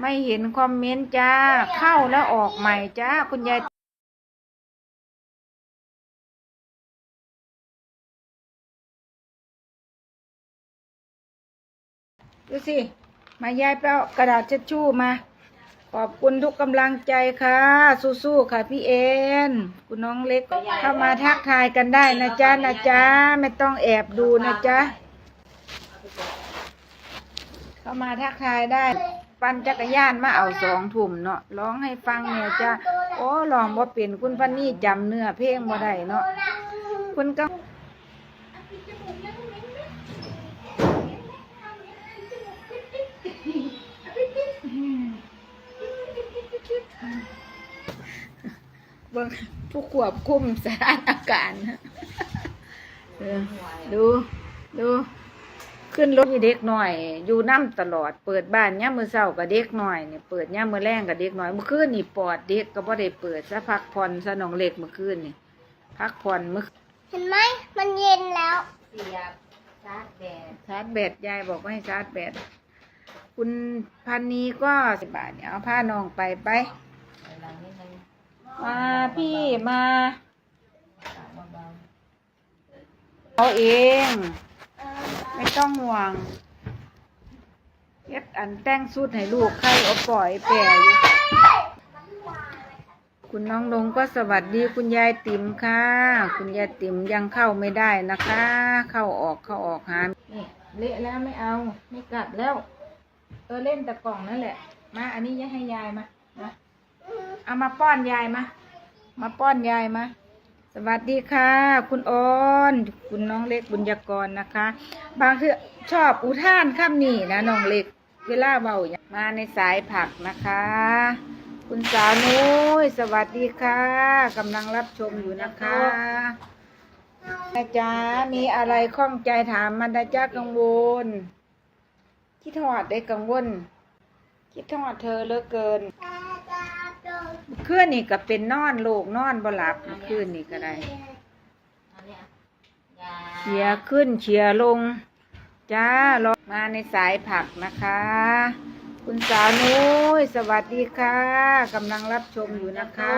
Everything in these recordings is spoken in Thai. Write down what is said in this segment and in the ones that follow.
ไม่เห็นคอมเมนต์จ้า เข้าแล้วออกใหม่จ้า คุณยายดูสิ มายายไปเอากระดาษเช็ดชู่มา ขอบคุณทุกกำลังใจค่ะ สู้ๆค่ะพี่เอ็นคุณน้องเล็กเข้ามาทักทายกันได้นะจ๊ะนะจ๊ะ ไม่ต้องแอบดูนะจ๊ะ เข้ามาทักทายได้ ปั่นจักรยานมาเอาสองถุ่มเนาะร้องให้ฟังเนี่ยจ้ะโอ้ลองบ่เป็นคุณพันนี่จำเนื้อเพลงบ่ได้เนาะคุณก็เบิ่งผู้ควบคุมสถานการณ์ดู ดู ขึ้นรถมีเด็กหน่อย อยู่น้ำตลอด เปิดบ้านย่ามมือเศร้ากับเด็กหน่อยเนี่ยเปิดย่ามมือแรงกับเด็กหน่อยเมื่อคืนนี่ปอดเด็กก็บ่ได้เปิดซะพักผ่อนซะน้องเล็กเมื่อคืนนี่พักผ่อนเมื่อเห็นไหมมันเย็นแล้วเสียบชาร์จแบตชาร์จแบตยายบอกว่าให้ชาร์จแบตคุณพันนี้ก็สิบบาทเนี่ยเอาผ้าน้องไปไปถอยหลังนิดนึงมาพี่มาปากเบาเอาเอง ไม่ต้องห่วงเฮ็ดอันแต่งสุดให้ลูกใครเอาปล่อยแปรอยู่คุณน้องลงก็สวัสดีคุณยายติ๋มค่ะ คุณยายติ๋มยังเข้าไม่ได้นะคะ เข้าออกเข้าออกหานี่เละแล้วไม่เอาไม่กลับแล้วเออเล่นแต่กล่องนั่นแหละ มาอันนี้ยายให้ยายมามาเอามาป้อนยายมา มาป้อนยายมา สวัสดีค่ะ คุณออนคุณน้องเล็กบุญยากรนะคะ บางทีชอบอุท่านข้ามนี่นะน้องเล็กเวลาเบาอย่ามาในสายผักนะคะ คุณสาวนุ้ยสวัสดีค่ะกำลังรับชมอยู่นะคะนะจ๊ะมีอะไรข้องใจถามมันนะจ๊ะกังวลคิดทอดได้กังวลคิดทอดเธอเลือเกิน คืนนี่ก็เป็นนอนลูกนอนบ่หลับเคืนนี่ก็ได้ๆอันเนี้ยยาเฉียร์ขึ้นเฉียร์ลง จ้ารอมาในสายผักนะคะ คุณสาวนุ้ยสวัสดีค่ะกำลังรับชมอยู่นะคะ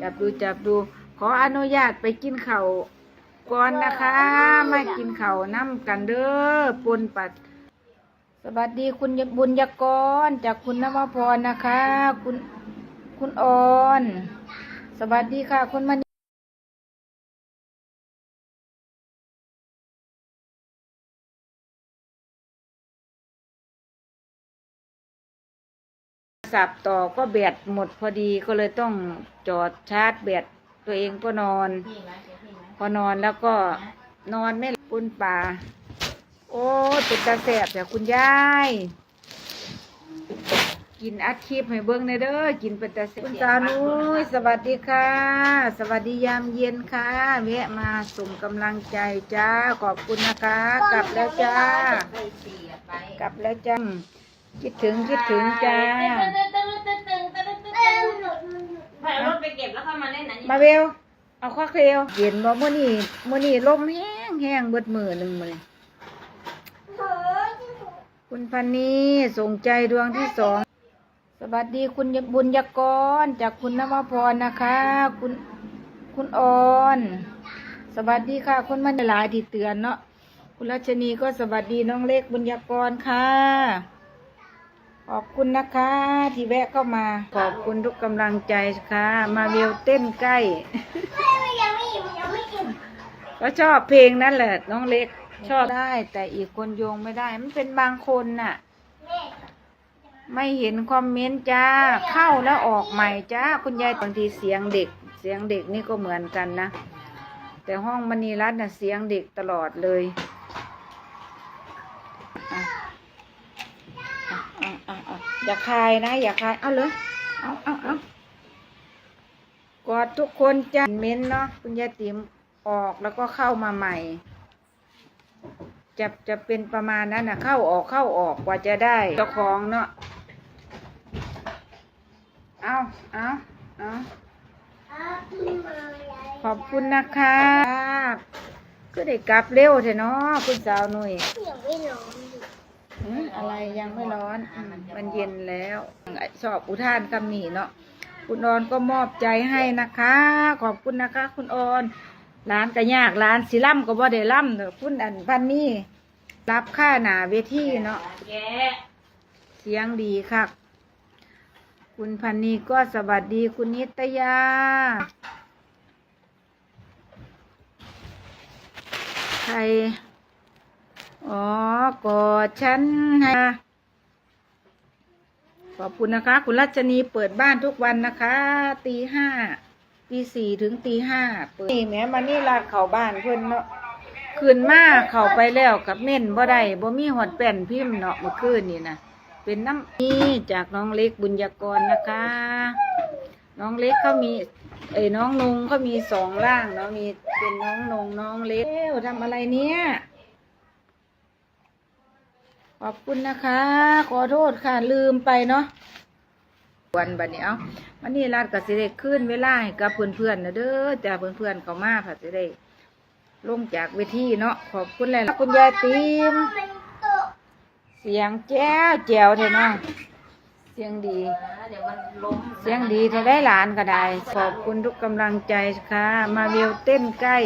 จับดูจับดู ขออนุญาตไปกินข้าวก่อนนะคะ มากินข้าวน้ำกันเด้อปนปัด สวัสดีคุณบุญยกรจากคุณนวพรนะคะ คุณคุณออน สวัสดีค่ะ คุณมณีสับต่อก็แบตหมดพอดีก็เลยต้องจอดชาร์จแบตตัวเองก็นอน พอนอนแล้วก็นอนไม่ปุ้นป่า โอ้เป็นตาแสบแต่คุณยาย กินอัดคลิปให้เบิ้งในเด้อกินเป็นตาแสบคุณตาหนุ่ยสวัสดีค่ะ สวัสดียามเย็นค่ะแวะมาส่งกำลังใจจ้าขอบคุณนะคะ กลับแล้วจ้า กลับแล้วจ้าคิดถึงคิดถึงจ้าไปรถไปเก็บแล้วค่อยมาเล่นอันมาเวลเอาข้อเคลียวเย็นบ่มื่อนี้มื่อนี้ลมแห้งแห้งเบิดมือหนึ่งมาเลย คุณพันนีส่งใจดวงที่สอง สวัสดีคุณบุญยกรจากคุณนวพรนะคะ คุณคุณออน สวัสดีค่ะ คุณมันหลายที่เตือนเนาะคุณรัชนีก็สวัสดีน้องเล็กบุญยกรค่ะ ขอบคุณนะคะ ที่แวะเข้ามา ขอบคุณทุกกำลังใจค่ะ มาเวลเต้นใกล้ยังไม่อิ่มยังไม่อิ่มก็ชอบเพลงนั่นแหละ น้องเล็ก ชอบได้ แต่อีกคนโยงไม่ได้ มันเป็นบางคนน่ะ ไม่เห็นคอมเมนต์จ้า เข้าแล้วออกใหม่จ้า คุณยายบางทีเสียงเด็ก เสียงเด็กนี่ก็เหมือนกันนะ แต่ห้องมณีรัตน์น่ะเสียงเด็กตลอดเลยอะอะอะอะอะอย่าคายนะ อย่าคาย เอาเลยเอาเอาเอากอดทุกคนจ้าเม้นเนาะคุณยายติ๋มออกแล้วก็เข้ามาใหม่ จะจะเป็นประมาณนั้นนะเข้าออกเข้าออกกว่าจะได้เจ้าของเนาะเอาเอาเอาขอบคุณนะคะก็ได้กลับเร็วเถอะเนาะคุณสาวหนุ่ยยังไม่ร้อนดิอืมอะไรยังไม่ร้อนอืมมันเย็นแล้วชอบอุทานคำนี้เนาะคุณออนก็มอบใจให้นะคะ ขอบคุณนะคะ คุณออน ร้านก็ยากร้านสิล่ำก็บ่ได้ล่ำเด้อคุณอันพันนี่รับค่าหนาเวทีเนาะเสียงดีค่ะ คุณพันนีก็สวัสดีคุณนิตยา ใคร อ๋อกอดฉันให้ขอบคุณนะคะ คุณรัชนีเปิดบ้านทุกวันนะคะ ตีห้า ตีสี่ถึงตีห้าเปิดนี่แหม้มานี่ลาดเข่าบ้านเพื่อนเนาะคืนมาเข้าไปแล้วกับเม่นบ่ได้บ่มีหอดแป้นพิมพ์เนาะเมื่อคืนนี่นะเป็นน้ำนี่จากน้องเล็กบุญยากรนะคะ น้องเล็กเขามี เอ้ยน้องนงเขามีสองร่างเนาะมีเป็นน้องนงน้องเล็กเอ้วทำอะไรเนี่ยขอบคุณนะคะ ขอโทษค่ะลืมไปเนาะ วันบัดนี้เอาวันนี้รัดกับสิได้ขึ้นเวลาให้กับเพื่อนๆนะเด้อจ้าเพื่อนๆเขามาผัดสิได้ลงจากเวทีเนาะขอบคุณเลยคุณยายติมเป็นโตะเสียงแจ้วแจ้วเถอะเนาะเสียงดี เสียงดีจะได้หลานก็ได้ ขอบคุณทุกกำลังใจค่ะ มาเวลเต้นใกล้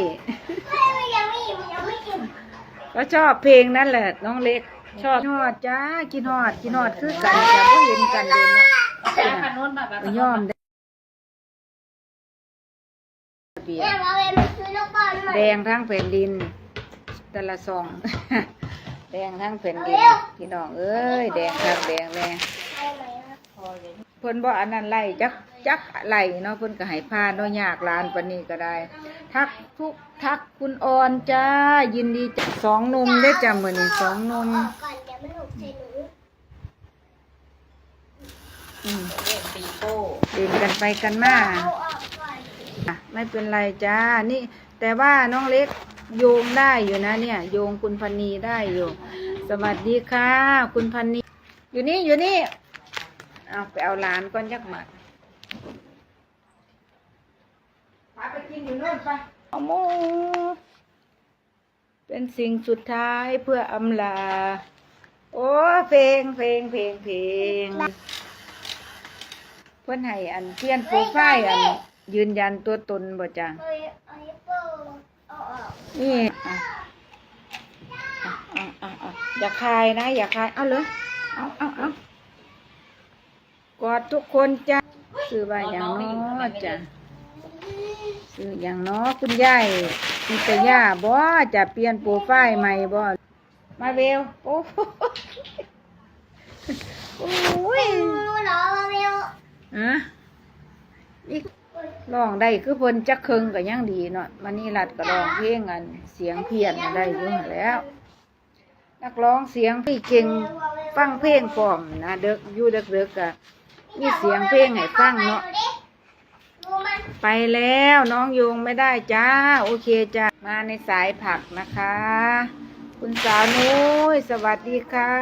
ก็ชอบเพลงนั่นแหละน้องเล็ก ชอบกินฮอดจ้ากินฮอดกินฮอดคือกันแต่ไม่เห็นกันเลยเนาะ จ้าขนุนแบบไปย่อมได้เบียแม่ร์มาเวรมาซื้อลูกบอลใหม่แดงทั้งแผ่นดินแต่ละซองแดงทั้งแผ่นดินพี่น้องเอ้ยแดงทั้งแดงแดงเอาไหมอะเพิ่นบ่อันนั้นไล่จักจักไล่เนาะเพิ่นก็ให้พาเนาะยากหลานปานนี้ก็ได้ ทักทุกทักคุณออนจ้ายินดีจ้ะสองหนมได้อจ้ะมื้อนี้สองหนม ออกก่อนเดี๋ยวมันหกใส่หนู อืมเล่นปีโป้เดินกันไปกันมาเอาออกก่อนอะไม่เป็นไรจ้า นี่ แต่ว่าน้องเล็กโยงได้อยู่นะ เนี่ย โยงคุณพันนีได้อยู่ สวัสดีค่ะ คุณพันนีอยู่นี่อยู่นี่ เอาไปเอาหลานก่อนยักหมัดพาไปกินอยู่โน่นไปเอาโมเป็นสิ่งสุดท้ายเพื่ออำลา โอ้เพลงเพลงเพลงเพลงเพื่อนให้อันเพี้ยนโปรไฟล์อันยืนยันตัวตนบ่จ้ะเฮ้ยเอาไอ้โป้เอาออกนี่อะอะอะอะอะอย่าคายนะ อย่าคายเอาเลยเอาเอาเอากอดทุกคนจ้ะซื้อว่าอย่างน้อจ้ะซื้ออย่างน้อคุณยายมีแต่ย่าบ่จะเปลี่ยนโปรไฟล์ใหม่บ่มาเบลโอ้โหโอ้ยงูเหรอมาเวล ฮะอีกร้องได้คือเพิ่นจักเคิงก็ยังดีเนาะมันนี่รัดก็ร้องเพลงอันเสียงเพี้ยนได้อยู่แล้ว นักร้องเสียงที่เก่งฟังเพลงพร้อมนะเด็กอยู่เด็กๆกะมีเสียงเพลงให้ฟังเนาะไปแล้วน้องโยงไม่ได้จ้า โอเคจ้ามาในสายผักนะคะ คุณสาวนุ้ยสวัสดีค่ะ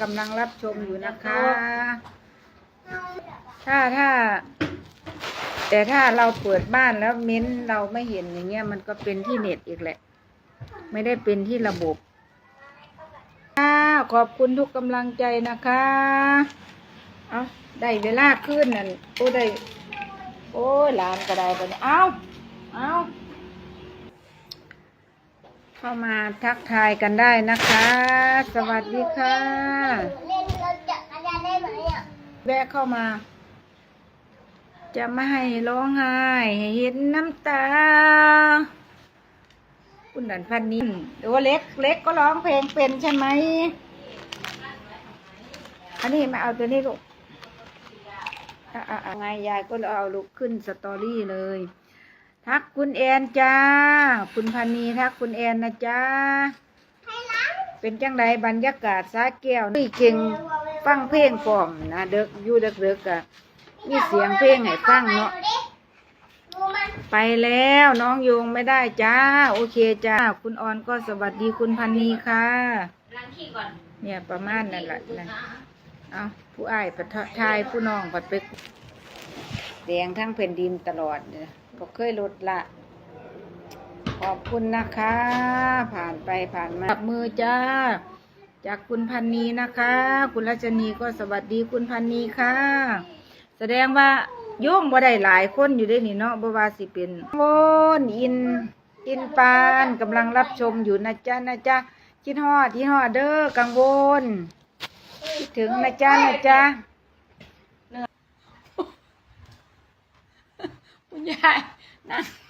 กำลังรับชมอยู่นะคะ ถ้าถ้า แต่ถ้าเราเปิดบ้านแล้วเม้นเราไม่เห็นอย่างเงี้ยมันก็เป็นที่เน็ตอีกแหละ ไม่ได้เป็นที่ระบบค่ะขอบคุณทุกกำลังใจนะคะเอาได้เวลาขึ้นนั่นโอ้ได้โอ้ยหลานก็ได้ปะเนี่ยเอาเอาเข้ามาทักทายกันได้นะคะ สวัสดีค่ะเล่นเราจักรยานได้ไหมอะแวะเข้ามา จะไม่ให้ร้องไห้ให้เห็นน้ำตา คุณดันพันนี้หรือว่าเล็กเล็กก็ร้องเพลงเป็นใช่ไหมอันนี้มาเอาตัวนี้ลูกไงยายก็เอาลูกขึ้นสตอรี่เลย ทักคุณแอนจ้า คุณพันนีทักคุณแอนนะจ้าเป็นจังไดบรรยากาศสาแก้วนี่เก่งฟังเพลงพร้อมนะเด็กอยู่เด็กเด็กๆกะ มีเสียงเพลงให้ฟังเนาะดูมันไปแล้วน้องโยงไม่ได้จ้า โอเคจ้า คุณออนก็สวัสดีคุณพันนีค่ะล้างขี้ก่อนเนี่ยประมาณนั่นแหละนะเอาผู้อ้ายปัททายผู้น้องปัดไปแดงทั้งแผ่นดินตลอดเนี่ยก็เคยลดละ ขอบคุณนะคะ ผ่านไปผ่านมาจับมือจ้า จากคุณพันนีนะคะ คุณรัชนีก็สวัสดีคุณพันนีค่ะ แสดงว่าโยมบ่ได้หลายคนอยู่ได้นี่เนาะบ่ว่าสิเป็นโอนอินอินปานกำลังรับชมอยู่นะจ๊ะนะจ๊ะคิดฮอดที่ฮอดเด้อกังวลคิดถึงนะจ๊ะนะจ๊ะคุณยายนั่ง